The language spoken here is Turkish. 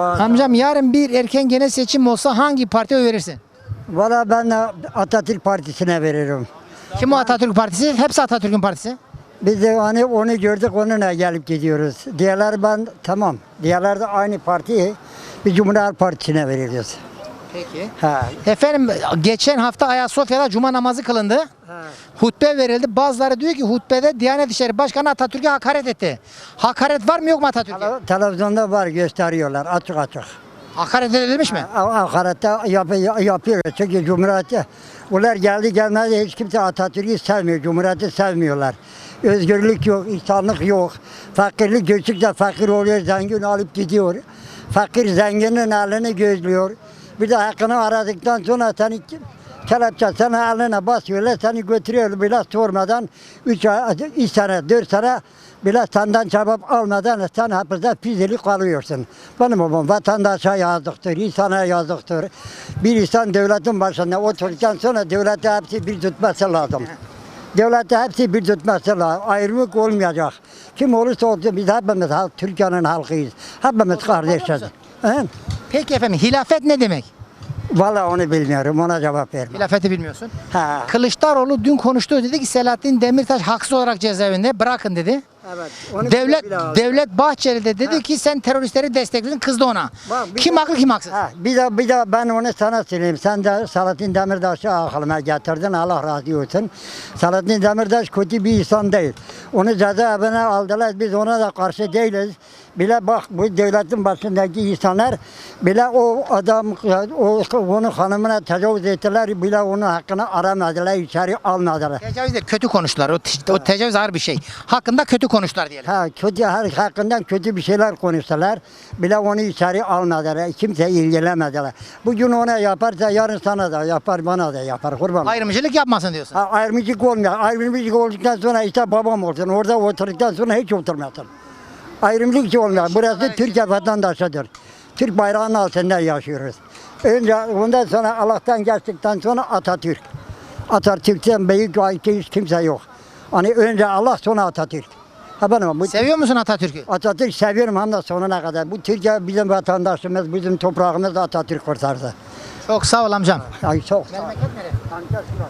Amcam yarın bir erken genel seçim olsa hangi partiye oy verirsin? Valla ben de Atatürk Partisi'ne veririm. Kim o Atatürk Partisi? Hepsi Atatürk'ün partisi. Biz de hani onu gördük onunla gelip gidiyoruz. Diğerler ben tamam. Diğerler de aynı partiyi bir Cumhuriyet Partisi'ne veriyoruz. Peki. Ha. Efendim geçen hafta Ayasofya'da cuma namazı kılındı. Hutbe verildi. Bazıları diyor ki hutbede Diyanet İşleri Başkanı Atatürk'e hakaret etti. Hakaret var mı yok mu Atatürk'e? Tele- Televizyonda var gösteriyorlar açık açık. Hakaret edilmiş mi? Hakarette yap, yapıyor. Çünkü Cumhuriyeti bunlar geldi gelmedi hiç kimse Atatürk'ü sevmiyor. Cumhuriyeti sevmiyorlar. Özgürlük yok, insanlık yok. Fakirlik göçükçe fakir oluyor, zengin alıp gidiyor. Fakir zenginin elini gözlüyor. Bir de hakkını aradıktan sonra seni kelepçe sana eline basıyorlar, seni götürüyor bile sormadan 3 ay, 3 sene, 4 sene bile senden cevap almadan sen hapiste fizilik kalıyorsun. Benim babam vatandaşa yazıktır, insana yazıktır. Bir insan devletin başında oturduktan sonra devleti hepsi bir tutması lazım. Devleti hepsi bir tutması lazım. Ayrılık olmayacak. Kim olursa olsun biz hepimiz Türkiye'nin halkıyız. Hepimiz kardeşiz. He? Peki efendim hilafet ne demek? Vallahi onu bilmiyorum. Ona cevap vermem. Hilafeti bilmiyorsun. Ha. Kılıçdaroğlu dün konuştu dedi ki Selahattin Demirtaş haksız olarak cezaevinde bırakın dedi. Evet. onu Devlet. Devlet Bahçeli de dedi ki sen teröristleri destekledin kızdı ona. Bak, kim de- haklı kim haksız? Ha, bir de bir de ben onu sana söyleyeyim. Sen de Salatin Demirtaş'ı aklıma getirdin. Allah razı olsun. Salatin Demirtaş kötü bir insan değil. Onu cezaevine aldılar. Biz ona da karşı değiliz. Bile bak bu devletin başındaki insanlar bile o adam o onun hanımına tecavüz ettiler. Bile onun hakkını aramadılar. içeri almadılar. Tecavüz de kötü konuştular. O, o tecavüz ağır bir şey. Hakkında kötü konuştular diyelim. Ha kötü her hakkından kötü bir şeyler konuşsalar bile onu içeri almadılar. Kimse ilgilenmediler. Bugün ona yaparsa yarın sana da yapar bana da yapar kurban. Ayrımcılık yapmasın diyorsun. Ha, ayrımcılık olmuyor. Ayrımcılık olduktan sonra işte babam olsun. Orada oturduktan sonra hiç oturmasın. Ayrımcılık olmuyor. Burası Türkiye vatandaşıdır. Türk bayrağının altında yaşıyoruz. Önce ondan sonra Allah'tan geçtikten sonra Atatürk. Atatürk'ten büyük hiç kimse yok. Hani önce Allah sonra Atatürk. Benim bu Seviyor musun Atatürk'ü? Atatürk seviyorum hem de sonuna kadar. Bu Türkiye bizim vatandaşımız, bizim toprağımız Atatürk kurtardı. Çok sağ ol amcam. Ay çok sağ ol. Memleket nere? Antep Sivas.